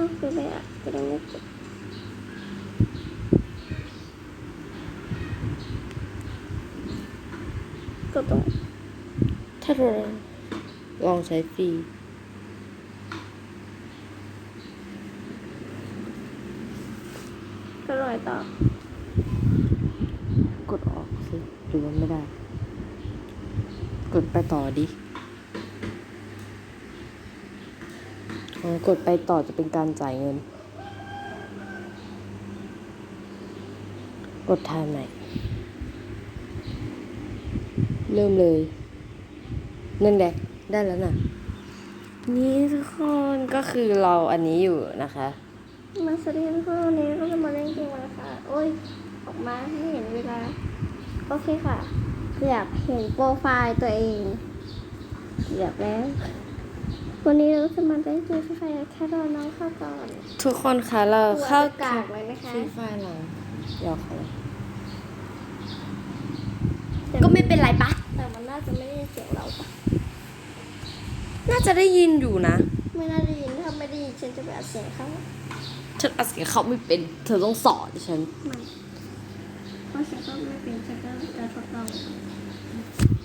ก็คือไปอะก็ได้ไม่กดก็ต้องถ้าเราลองใช้ฟรีก็รอยต่อกดออกสิหรือว่าไม่ได้ กดไปต่อดิอ๋อ กดไปต่อจะเป็นการจ่ายเงิน กดทายใหม่ เริ่มเลย นั่นแหละ ได้แล้วน่ะ นี่ทุกคนก็คือเราอันนี้อยู่นะคะ มาสวัสดีทุกคนวันนี้ก็จะมาเล่นเกมกันนะคะโอ้ย ออกมาไม่เห็นเวลา โอเคค่ะ อยากเห็นโปรไฟล์ตัวเองอยากแล้ว วันนี้เราจะมาเล่นเกมฟรีไฟแค่รอน้องเข้าก่อนทุกคนคะเราเข้าตัวกากเลยนะคะฟรีไฟล์เราหยอกเขาแต่ก็ไม่เป็นไรปะแต่มันน่าจะไม่ได้ยินเสียงเราปะน่าจะได้ยินอยู่นะ ไม่น่าได้ยินถ้าไม่ได้ยินฉันจะไปอัดเสียงเขาฉันอัดเสียงเขาไม่เป็น เธอต้องสอนฉันไม่เพราะฉันก็ไม่เป็นฉันก็จะทดลอง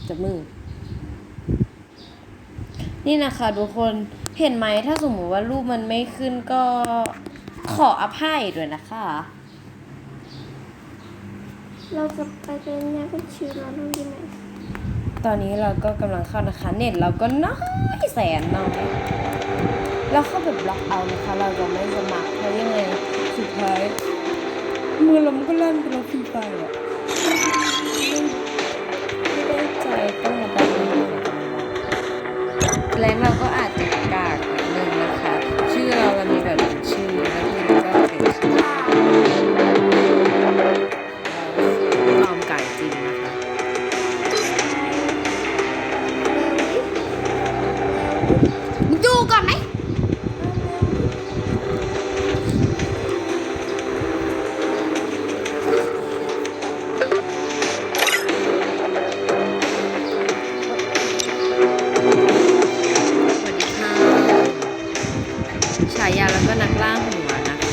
จับมือ นี่นะคะทุกคนเห็นไหมถ้าสมมติว่ารูปมันไม่ขึ้นก็ขออภัยด้วยนะคะ เราจะไปเป็นเนี่ยเป็นชื่อเราต้องดีไหมตอนนี้เราก็กำลังเข้านะคะ เน็ตเราก็น้อยแสนน้อยเราเข้าแบบบล็อกเอานะคะ เราจะไม่สมัครเพราะยังไงสุดท้ายมือเรามันก็ลั่นไปแล้วฟรีไฟล์อะ ฉายาแล้วก็นักล่าหัวนะคะ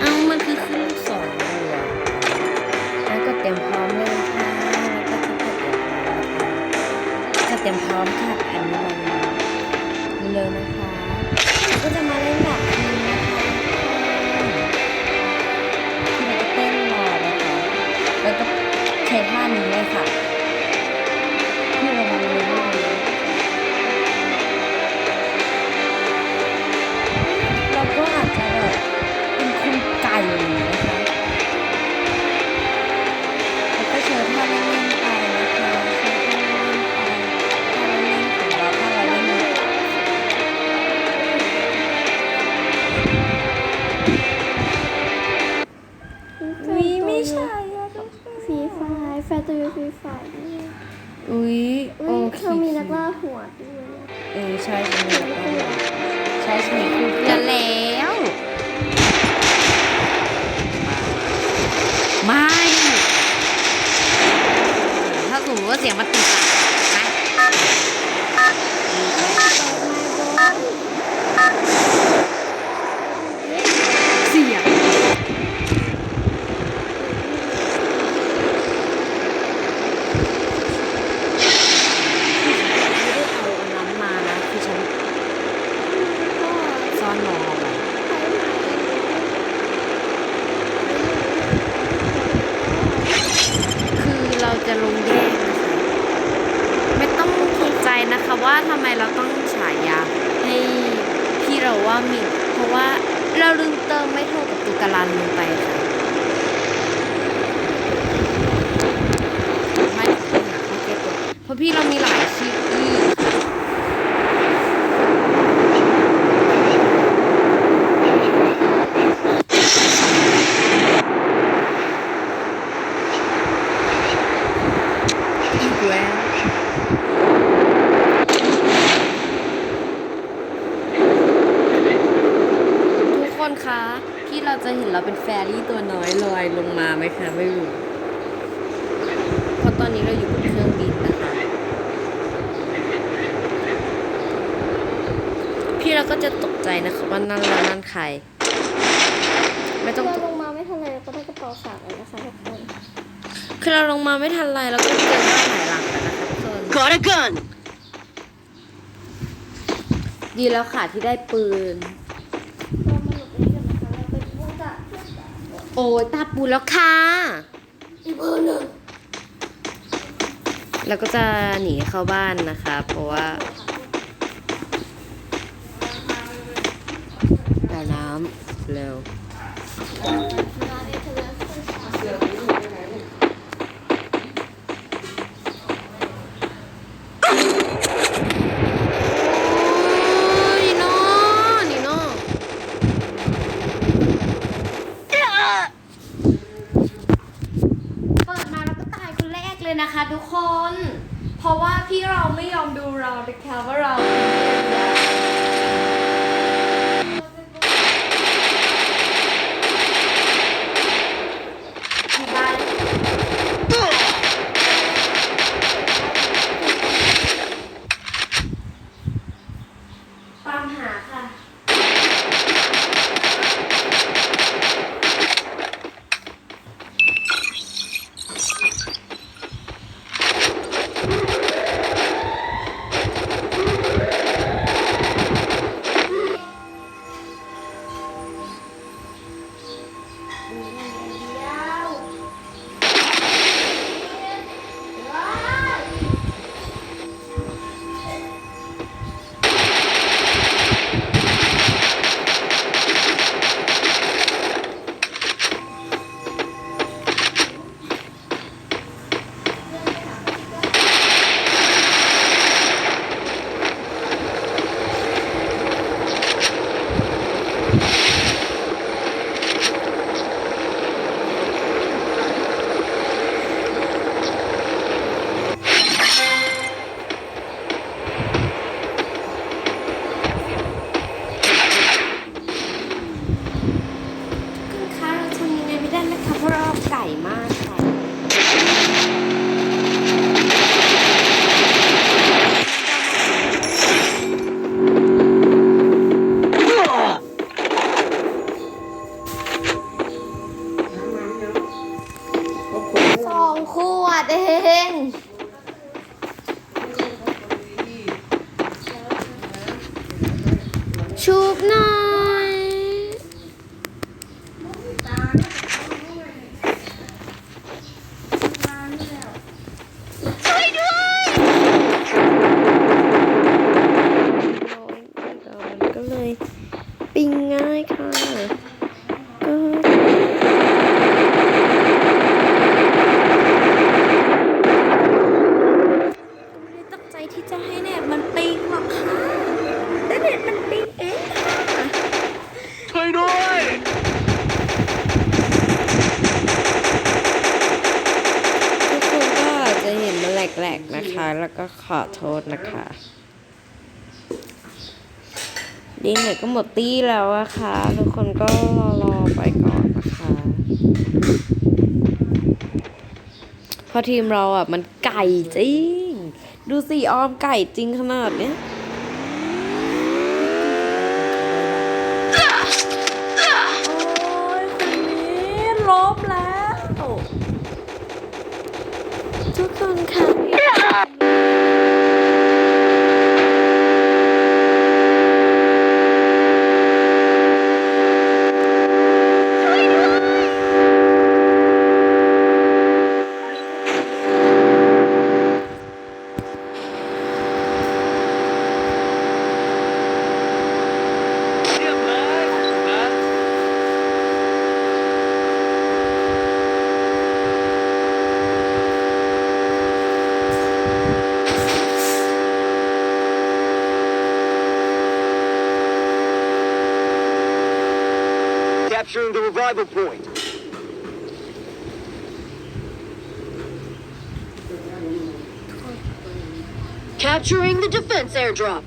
เอ้ามันคือขึ้นลูกศรเลยอะแล้วก็เตรียมพร้อมเลยค่ะแล้วก็จะเตรียมพร้อมค่ะก็เตรียมพร้อมค่ะอันนี้มันเร็วนะคะ เราก็จะตกใจใจนะคะว่านั่นแล้วนั่นใคร ไม่ต้องเราลงมาไม่ทันเลยก็ได้กระเป๋าฝากเลยนะคะทุกคนคือเราลงมาไม่ทันไรเราก็เจอบ้านหลายหลังกันนะคะทุกคน Got a gun! ดีแล้วค่ะที่ได้ปืน เรามาหลบนี้กันนะคะเราไปพุ่งจะโอ้ยตาปูแล้วค่ะ อีกเบอร์หนึ่งแล้วก็จะหนีเข้าบ้านนะคะ เพราะว่าดำเร็วนี่น้อนี่น้อเปิดมาแล้วก็ตายคนแรกเลยนะคะทุกคน เพราะว่าพี่เราไม่ยอมดูเรานะคะว่าเราที่บ้าน ตามหาค่ะ หมดตี้แล้วอะค่ะ ทุกคนก็รอรอไปก่อนนะคะเพราะทีมเราอะมันไก่จริง ดูสิออมไก่จริงขนาดเนี้ย โอ้ยคนนี้ลบแล้ว ทุกคนค่ะ Capturing the revival point. Capturing the defense airdrop.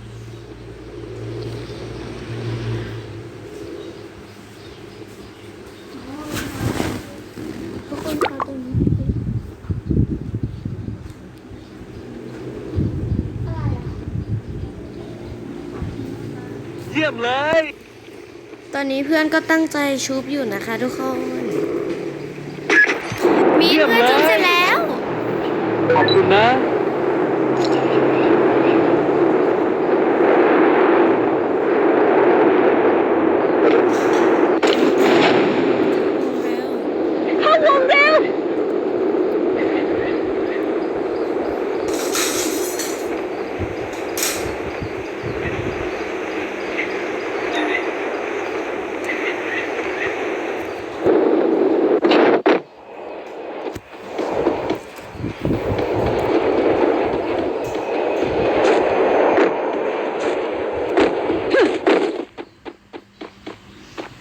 ทุกคนคะ ตรงนี้อะไรอะยี่ยมยมเลยตอนนี้เพื่อนก็ตั้งใจชุบอยู่นะคะทุกคน มีเยี่ยมเพื่อนชุบเลยเสร็จแล้ว ขอบคุณนะ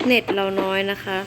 เน็ตเราน้อยนะคะระ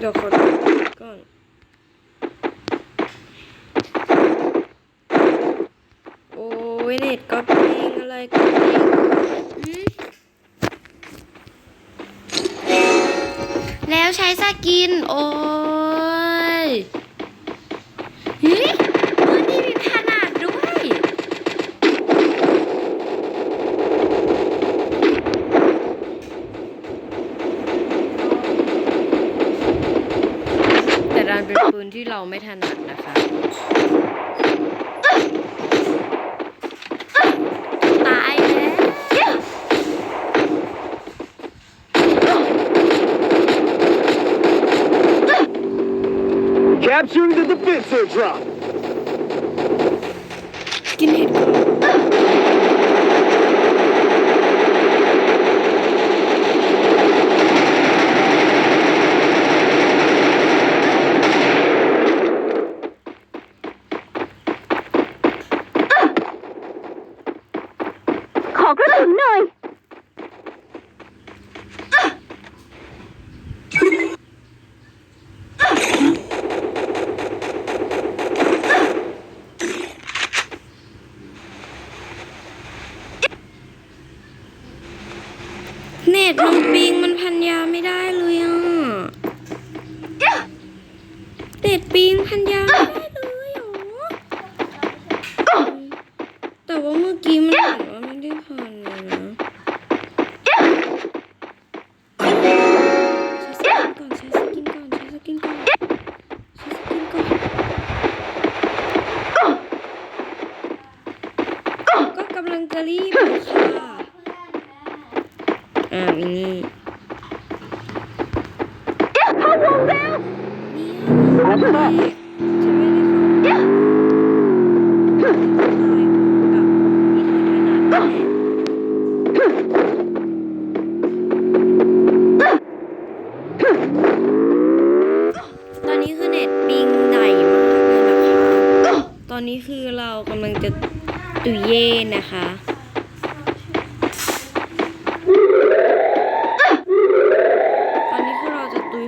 เดี๋ยวขอก่อนโอ้ยเน็ตก็ปิงอะไรก็ปิงแล้วใช้สกิน โอ้ เราไม่ถนัดนะคะตายแล้ว Capturing the defense airdrop. ก็กำลังจะรีบอยู่ค่ะอ่ามินี่เนี่ยจะไม่ได้เ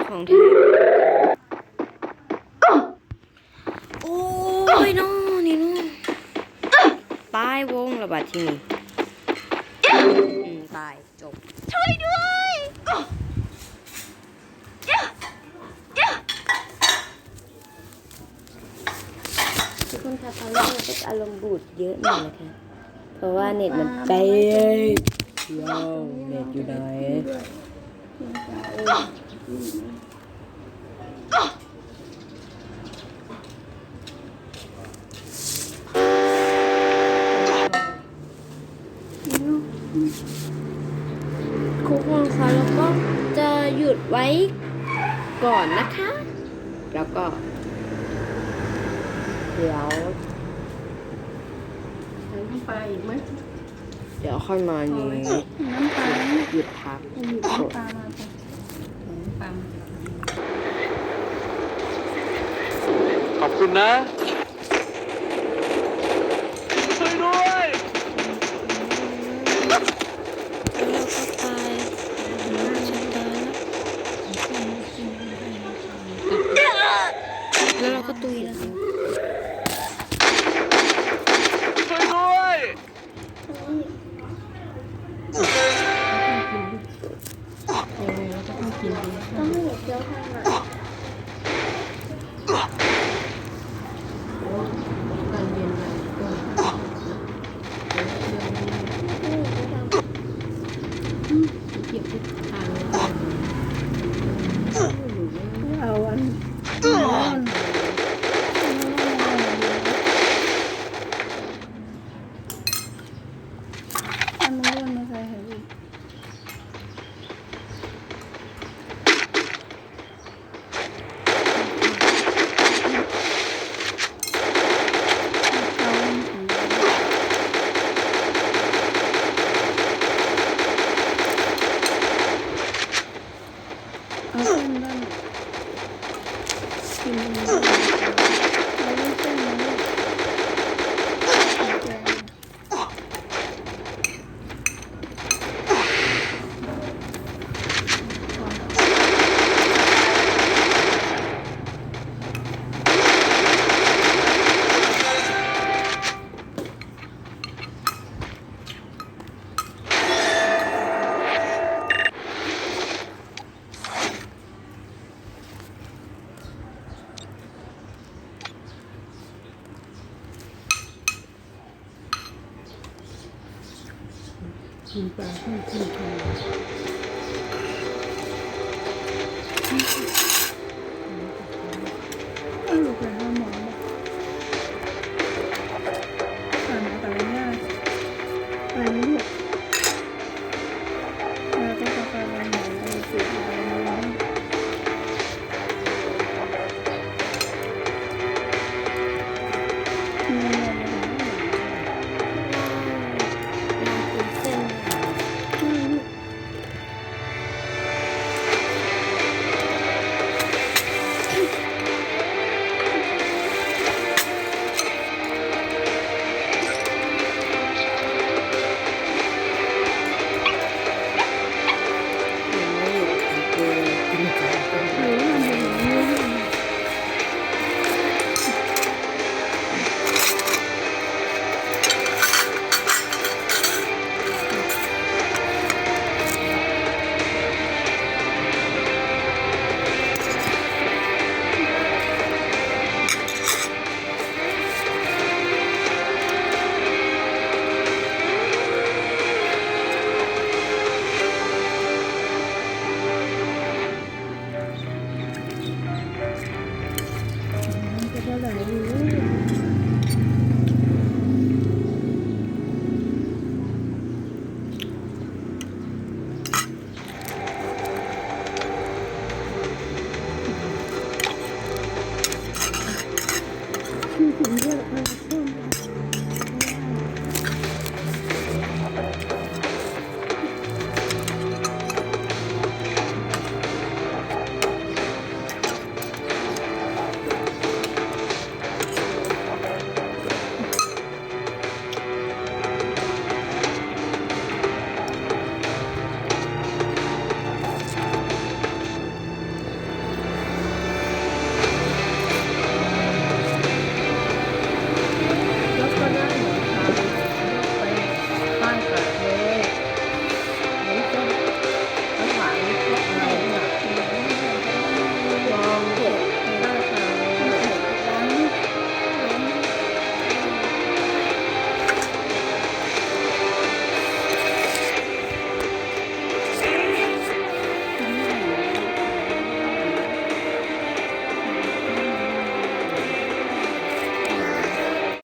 ของแท้โอ้ยน้อนี่น้อตายวงระบาดที่นี่อืมตายจบ ช่วยด้วยทุกคนคะตอนนี้เราก็จะอารมณ์บูดเยอะหน่อยนะคะ เพราะว่าเน็ตมันไปว้าวเน็ตอยู่ไหน เเราก็จะหยุดไว้ก่อนนะคะ แล้วก็ เดี๋ยวใส่น้ำปลาอีกไหมเดี๋ยวค่อยมานี้น้ำปลาหยุดพัก หยิบน้ำปลามาจ้ะน้ำปลามา ขอบ คุณนะ ช่วยด้วยแล้วเราก็ตายฉันตายแล้วแล้วเราก็ตุยแล้วช่